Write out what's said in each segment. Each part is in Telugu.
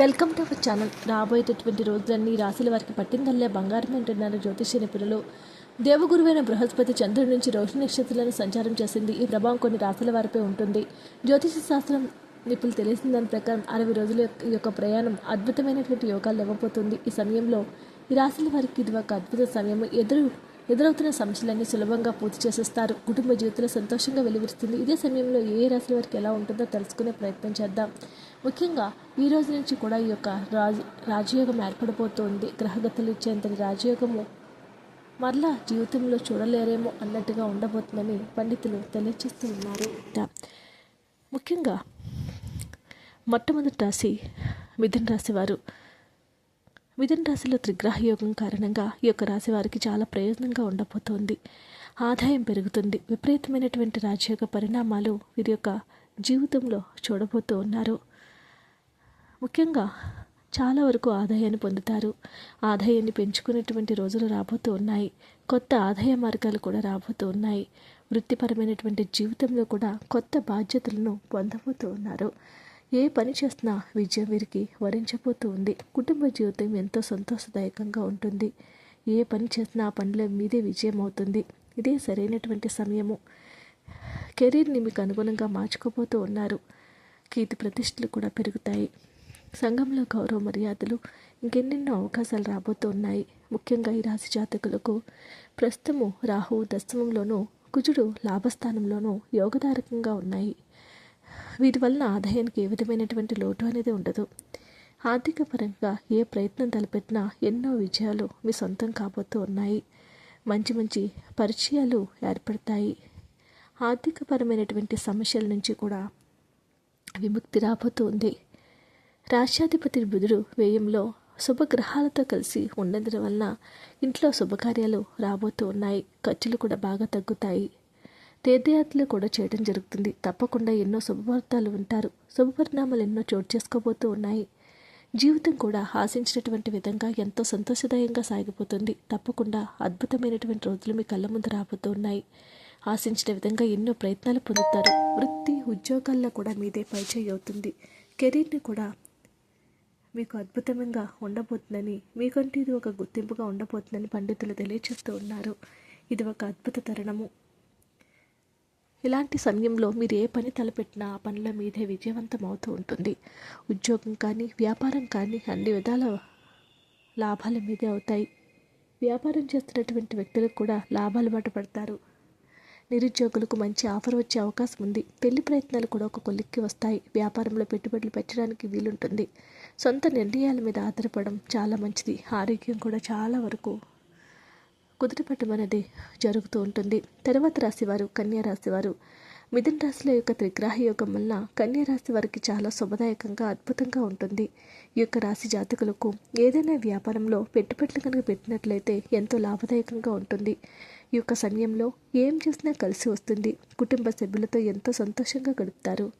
Welcome to our channel. రాబోయేటటువంటి రోజులన్నీ ఈ రాశుల వారికి పట్టిందల్లే బంగారం అంటున్నారు జ్యోతిష్య నిపుణులు దేవగురువైన బృహస్పతి చంద్రుడి నుంచి రోషి నక్షత్రాలను సంచారం చేసింది. ఈ ప్రభావం కొన్ని రాశుల వారిపై ఉంటుంది. జ్యోతిష శాస్త్రం నిపుణులు తెలిసిన దాని ప్రకారం అరవై రోజుల యొక్క- యొక్క ప్రయాణం అద్భుతమైనటువంటి యోగాలు ఇవ్వబోతుంది. ఈ సమయంలో ఈ రాశుల వారికి ఇది ఒక అద్భుత సమయం. ఎదురు ఎదురవుతున్న సమస్యలన్నీ సులభంగా పూర్తి చేసేస్తారు. కుటుంబ జీవితంలో సంతోషంగా వెలువరుస్తుంది. ఇదే సమయంలో ఏ ఏ రాశుల వారికి ఎలా ఉంటుందో తెలుసుకునే ప్రయత్నం చేద్దాం. ముఖ్యంగా ఈ రోజు నుంచి కూడా ఈ యొక్క రాజ రాజయోగం ఏర్పడిపోతుంది గ్రహగతులు ఇచ్చేంతటి రాజయోగము మరలా జీవితంలో చూడలేరేమో అన్నట్టుగా ఉండబోతుందని పండితులు తెలియచేస్తూ ఉన్నారు. ముఖ్యంగా మొట్టమొదటి రాశి మిథున రాశి వారు. మిథున రాశిలో త్రిగ్రహ యోగం కారణంగా ఈ యొక్క రాశి వారికి చాలా ప్రయోజనంగా ఉండబోతోంది. ఆదాయం పెరుగుతుంది. విపరీతమైనటువంటి రాజయోగ పరిణామాలు వీరి యొక్క జీవితంలో చూడబోతూ ఉన్నారు. ముఖ్యంగా చాలా వరకు ఆదాయాన్ని పొందుతారు. ఆదాయాన్ని పెంచుకునేటువంటి రోజులు రాబోతూ ఉన్నాయి. కొత్త ఆదాయ మార్గాలు కూడా రాబోతూ ఉన్నాయి. వృత్తిపరమైనటువంటి జీవితంలో కూడా కొత్త బాధ్యతలను పొందబోతూ ఉన్నారు. ఏ పని చేసినా విజయం వీరికి వరించబోతూ ఉంది. కుటుంబ జీవితం ఎంతో సంతోషదాయకంగా ఉంటుంది. ఏ పని చేసినా ఆ పనిలో మీదే విజయం అవుతుంది. ఇదే సరైనటువంటి సమయము. కెరీర్ని మీకు అనుగుణంగా మార్చుకోబోతూ ఉన్నారు. కీర్తి ప్రతిష్టలు కూడా పెరుగుతాయి. సంఘంలో గౌరవ మర్యాదలు ఇంకెన్నెన్నో అవకాశాలు రాబోతూ ఉన్నాయి ముఖ్యంగా ఈ రాశి జాతకులకు ప్రస్తుతము రాహువు దశమంలోనూ కుజుడు లాభస్థానంలోనూ యోగదారకంగా ఉన్నాయి. వీటి వలన ఆదాయానికి ఏ విధమైనటువంటి లోటు అనేది ఉండదు. ఆర్థిక పరంగా ఏ ప్రయత్నం తలపెట్టినా ఎన్నో విజయాలు మీ సొంతం కాబోతూ ఉన్నాయి. మంచి మంచి పరిచయాలు ఏర్పడతాయి. ఆర్థికపరమైనటువంటి సమస్యల నుంచి కూడా విముక్తి రాబోతూ ఉంది. రాష్ట్రాధిపతి బుధుడు వ్యయంలో శుభగ్రహాలతో కలిసి ఉన్నందున వలన ఇంట్లో శుభకార్యాలు రాబోతూ ఉన్నాయి. ఖర్చులు కూడా బాగా తగ్గుతాయి. తీర్థయాత్రలు కూడా చేయడం జరుగుతుంది. తప్పకుండా ఎన్నో శుభవార్తలు ఉంటారు శుభపరిణామాలు ఎన్నో చోటు చేసుకోబోతూ ఉన్నాయి. జీవితం కూడా ఆశించినటువంటి విధంగా ఎంతో సంతోషదాయంగా సాగిపోతుంది. తప్పకుండా అద్భుతమైనటువంటి రోజులు మీ కళ్ళ ముందు రాబోతూ ఉన్నాయి. ఆశించిన విధంగా ఎన్నో ప్రయత్నాలు పొందుతారు. వృత్తి ఉద్యోగాల్లో కూడా మీదే పరిచయం అవుతుంది. కెరీర్ని కూడా మీకు అద్భుతంగా ఉండబోతుందని మీకంటే ఇది ఒక గుర్తింపుగా ఉండబోతుందని పండితులు తెలియచేస్తూ ఉన్నారు. ఇది ఒక అద్భుత తరుణము. ఇలాంటి సమయంలో మీరు ఏ పని తలపెట్టినా ఆ పనిలో మీదే విజయవంతం అవుతూ ఉంటుంది. ఉద్యోగం కానీ వ్యాపారం కానీ అన్ని విధాల లాభాలు మీదే అవుతాయి. వ్యాపారం చేస్తున్నటువంటి వ్యక్తులకు కూడా లాభాలు బాట పడతారు. నిరుద్యోగులకు మంచి ఆఫర్ వచ్చే అవకాశం ఉంది. పెళ్ళి ప్రయత్నాలు కూడా ఒక కొలిక్కి వస్తాయి. వ్యాపారంలో పెట్టుబడులు పెట్టడానికి వీలుంటుంది. సొంత నిర్ణయాల మీద ఆధారపడడం చాలా మంచిది. ఆరోగ్యం కూడా చాలా వరకు కుదిరిపట్టం అనేది జరుగుతూ ఉంటుంది. తర్వాత రాశివారు కన్యా రాశివారు. మిథున రాశుల యొక్క త్రిగ్రహ యోగం వల్ల కన్యా రాశి వారికి చాలా శుభదాయకంగా అద్భుతంగా ఉంటుంది. ఈ యొక్క రాశి జాతకులకు ఏదైనా వ్యాపారంలో పెట్టుబడులు కనుక పెట్టినట్లయితే ఎంతో లాభదాయకంగా ఉంటుంది. ఈ యొక్క సమయంలో ఏం చేసినా కలిసి వస్తుంది. కుటుంబ సభ్యులతో ఎంతో సంతోషంగా గడుపుతారు.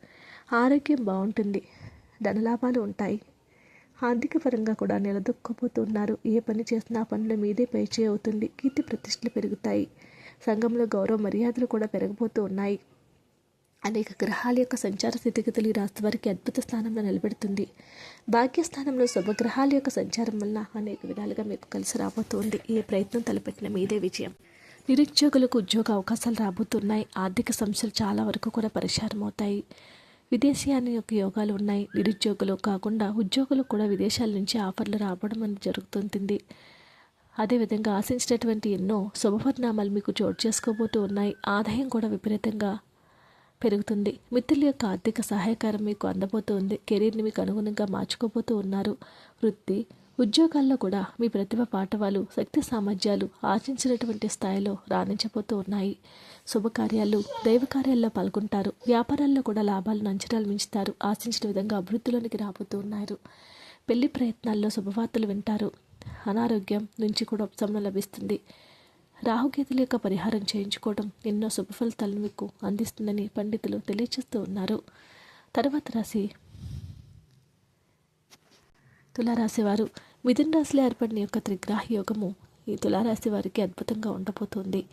ఆరోగ్యం బాగుంటుంది. ధనలాభాలు ఉంటాయి. ఆర్థిక పరంగా కూడా నిలదొక్కపోతున్నారు ఏ పని చేసినా పనుల మీదే పైచే అవుతుంది. కీర్తి ప్రతిష్టలు పెరుగుతాయి. సంఘంలో గౌరవ మర్యాదలు కూడా పెరగబోతూ ఉన్నాయి. అనేక గ్రహాల యొక్క సంచార స్థితిగతులు ఈ రాశి వారికి అద్భుత స్థానంలో నిలబెడుతుంది. భాగ్యస్థానంలో శుభగ్రహాల యొక్క సంచారం వల్ల అనేక విధాలుగా మీకు కలిసి రాబోతోంది ఏ ప్రయత్నం తలపెట్టిన మీదే విజయం. నిరుద్యోగులకు ఉద్యోగ అవకాశాలు రాబోతున్నాయి. ఆర్థిక సమస్యలు చాలా వరకు కూడా పరిష్కారం అవుతాయి. విదేశీయాన్ని యొక్క యోగాలు ఉన్నాయి. నిరుద్యోగులు కాకుండా ఉద్యోగులు కూడా విదేశాల నుంచి ఆఫర్లు రావడం అనేది జరుగుతుంటుంది. అదేవిధంగా ఆశించినటువంటి ఎన్నో శుభపరిణామాలు మీకు చోటు చేసుకోబోతూ ఉన్నాయి. ఆదాయం కూడా విపరీతంగా పెరుగుతుంది. మిత్రుల యొక్క ఆర్థిక సహాయకారం మీకు అందబోతుంది. కెరీర్ని మీకు అనుగుణంగా మార్చుకోబోతూ ఉన్నారు. వృత్తి ఉద్యోగాల్లో కూడా మీ ప్రతిభ పాఠవాలు శక్తి సామర్థ్యాలు ఆశించినటువంటి స్థాయిలో రాణించబోతూ ఉన్నాయి. శుభకార్యాలు దైవకార్యాల్లో పాల్గొంటారు. వ్యాపారాల్లో కూడా లాభాలను అంచనాలు మించుతారు. ఆశించిన విధంగా అభివృద్ధిలోనికి రాబోతూ ఉన్నారు. పెళ్ళి ప్రయత్నాల్లో శుభవార్తలు వింటారు. అనారోగ్యం నుంచి కూడా ఉపశమనం లభిస్తుంది. రాహుకేతుల యొక్క పరిహారం చేయించుకోవడం ఎన్నో శుభ ఫలితాలను మీకు అందిస్తుందని పండితులు తెలియజేస్తూ ఉన్నారు. తర్వాత రాశి తులారాశివారు. మిథున్ మిథున రాశిలో ఏర్పడిన యొక్క త్రిగ్రహ యోగము ఈ తులారాశి వారికి అద్భుతంగా ఉండబోతుంది.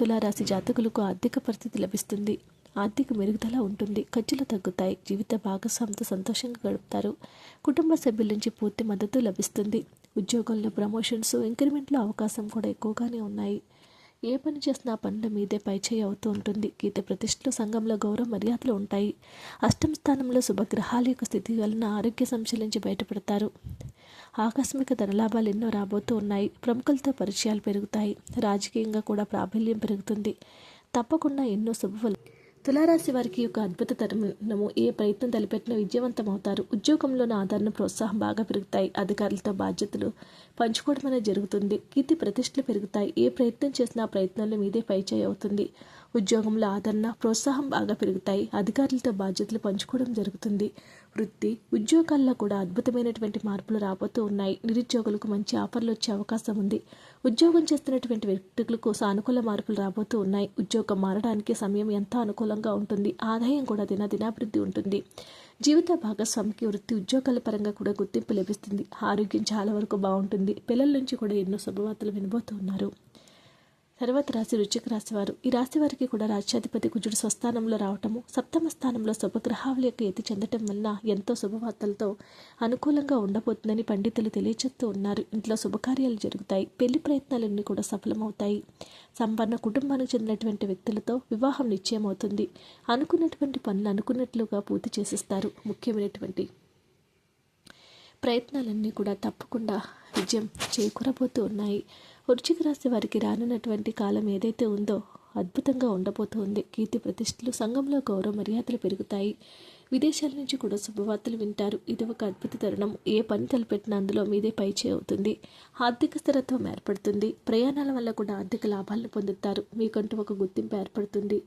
తులారాశి జాతకులకు ఆర్థిక పరిస్థితి లభిస్తుంది. ఆర్థిక మెరుగుదల ఉంటుంది. ఖర్చులు తగ్గుతాయి. జీవిత భాగస్వామితో సంతోషంగా గడుపుతారు. కుటుంబ సభ్యుల నుంచి పూర్తి మద్దతు లభిస్తుంది. ఉద్యోగంలో ప్రమోషన్స్ ఇంక్రిమెంట్లో అవకాశం కూడా ఎక్కువగానే ఉన్నాయి. ఏ పని చేసినా పనుల మీదే పైచేయి అవుతూ ఉంటుంది. గీత ప్రతిష్టలు సంఘంలో గౌరవ మర్యాదలు ఉంటాయి. అష్టమ స్థానంలో శుభగ్రహాల యొక్క స్థితి వలన ఆరోగ్య సమస్యల నుంచి బయటపడతారు. ఆకస్మిక ధనలాభాలు ఎన్నో రాబోతూ ఉన్నాయి. ప్రముఖులతో పరిచయాలు పెరుగుతాయి. రాజకీయంగా కూడా ప్రాబల్యం పెరుగుతుంది. తప్పకుండా ఎన్నో శుభ తులారాశి వారికి యొక్క అద్భుత తరుణము ఏ ప్రయత్నం తలపెట్టినా విజయవంతం అవుతారు ఉద్యోగంలోని ఆదరణ ప్రోత్సాహం బాగా పెరుగుతాయి. అధికారులతో బాధ్యతలు పంచుకోవడం అనేది జరుగుతుంది. కీర్తి ప్రతిష్టలు పెరుగుతాయి. ఏ ప్రయత్నం చేసినా ప్రయత్నంలో మీదే పైచేయి అవుతుంది. ఉద్యోగంలో ఆదరణ ప్రోత్సాహం బాగా పెరుగుతాయి. అధికారులతో బాధ్యతలు పంచుకోవడం జరుగుతుంది. వృత్తి ఉద్యోగాల్లో కూడా అద్భుతమైనటువంటి మార్పులు రాబోతూ ఉన్నాయి. నిరుద్యోగులకు మంచి ఆఫర్లు వచ్చే అవకాశం ఉంది. ఉద్యోగం చేస్తున్నటువంటి వ్యక్తులకు సానుకూల మార్పులు రాబోతూ ఉన్నాయి. ఉద్యోగం మారడానికి సమయం ఎంతో అనుకూలంగా ఉంటుంది. ఆదాయం కూడా దినదినాభివృద్ధి ఉంటుంది. జీవిత భాగస్వామికి వృత్తి ఉద్యోగాల పరంగా కూడా గుర్తింపు లభిస్తుంది. ఆరోగ్యం చాలా వరకు బాగుంటుంది. పిల్లల నుంచి కూడా ఎన్నో శుభవార్తలు వినబోతూ ఉన్నారు. తర్వాత రాశి రుచికి రాశివారు ఈ రాశి వారికి కూడా రాజ్యాధిపతి కుజుడు స్వస్థానంలో రావటము సప్తమ స్థానంలో శుభగ్రహాల యొక్క ఎత్తి చెందటం వల్ల ఎంతో శుభవార్తలతో అనుకూలంగా ఉండబోతుందని పండితులు తెలియజేస్తూ ఉన్నారు. ఇంట్లో శుభకార్యాలు జరుగుతాయి పెళ్ళి ప్రయత్నాలన్నీ కూడా సఫలమవుతాయి. సంపన్న కుటుంబానికి చెందినటువంటి వ్యక్తులతో వివాహం నిశ్చయమవుతుంది. అనుకున్నటువంటి పనులు అనుకున్నట్లుగా పూర్తి చేసిస్తారు. ముఖ్యమైనటువంటి ప్రయత్నాలన్నీ కూడా తప్పకుండా విజయం చేకూరబోతూ ఉన్నాయి. వృశ్చిక రాశి వారికి రానున్నటువంటి కాలం ఏదైతే ఉందో అద్భుతంగా ఉండబోతోంది. కీర్తి ప్రతిష్టలు సంఘంలో గౌరవ మర్యాదలు పెరుగుతాయి. విదేశాల నుంచి కూడా శుభవార్తలు వింటారు. ఇది ఒక అద్భుత తరుణం. ఏ పని తలపెట్టిన అందులో మీదే పైచే అవుతుంది. ఆర్థిక స్థిరత్వం ఏర్పడుతుంది. ప్రయాణాల వల్ల కూడా ఆర్థిక లాభాలను పొందుతారు. మీకంటూ ఒక గుర్తింపు ఏర్పడుతుంది.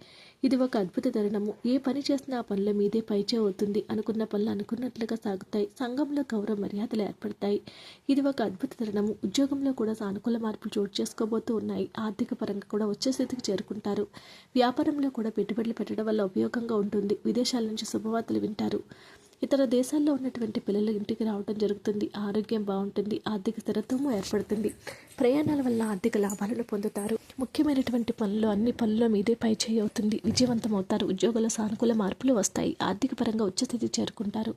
ఇది ఒక అద్భుత తరుణము. ఏ పని చేసినా ఆ పనుల మీదే పైచే అవుతుంది. అనుకున్న పనులు అనుకున్నట్లుగా సాగుతాయి. సంఘంలో గౌరవ మర్యాదలు ఏర్పడతాయి. ఇది ఒక అద్భుత తరుణము. ఉద్యోగంలో కూడా సానుకూల మార్పులు చోటు చేసుకోబోతూ ఉన్నాయి. ఆర్థిక పరంగా కూడా వచ్చే స్థితికి చేరుకుంటారు. వ్యాపారంలో కూడా పెట్టుబడులు పెట్టడం వల్ల ఉపయోగంగా ఉంటుంది. విదేశాల నుంచి శుభవార్తలు వింటారు. ఇతర దేశాల్లో ఉన్నటువంటి పిల్లలు ఇంటికి రావడం జరుగుతుంది. ఆరోగ్యం బాగుంటుంది. ఆర్థిక స్థిరత్వము ఏర్పడుతుంది. ప్రయాణాల వల్ల ఆర్థిక లాభాలను పొందుతారు. ముఖ్యమైనటువంటి పనులు అన్ని పనుల్లో మీదే పై చేయి అవుతుంది. విజయవంతం అవుతారు ఉద్యోగుల సానుకూల మార్పులు వస్తాయి. ఆర్థిక పరంగా ఉచ్చస్థితి చేరుకుంటారు.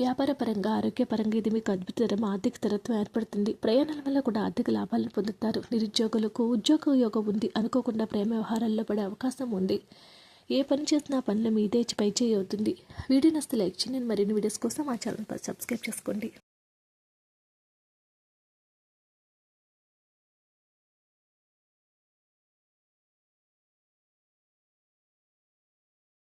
వ్యాపార పరంగా ఆరోగ్యపరంగా ఇది మీకు అద్భుతరం. ఆర్థిక స్థిరత్వం ఏర్పడుతుంది. ప్రయాణాల వల్ల కూడా ఆర్థిక లాభాలను పొందుతారు. నిరుద్యోగులకు ఉద్యోగ యోగం ఉంది. అనుకోకుండా ప్రేమ వ్యవహారాల్లో పడే అవకాశం ఉంది. ఏ పని చేసినా పనుల మీదే పై చేయి అవుతుంది వీడియో నస్తే లైక్ చేయండి. మరిన్ని వీడియోస్ కోసం మా ఛానల్ సబ్స్క్రైబ్ చేసుకోండి.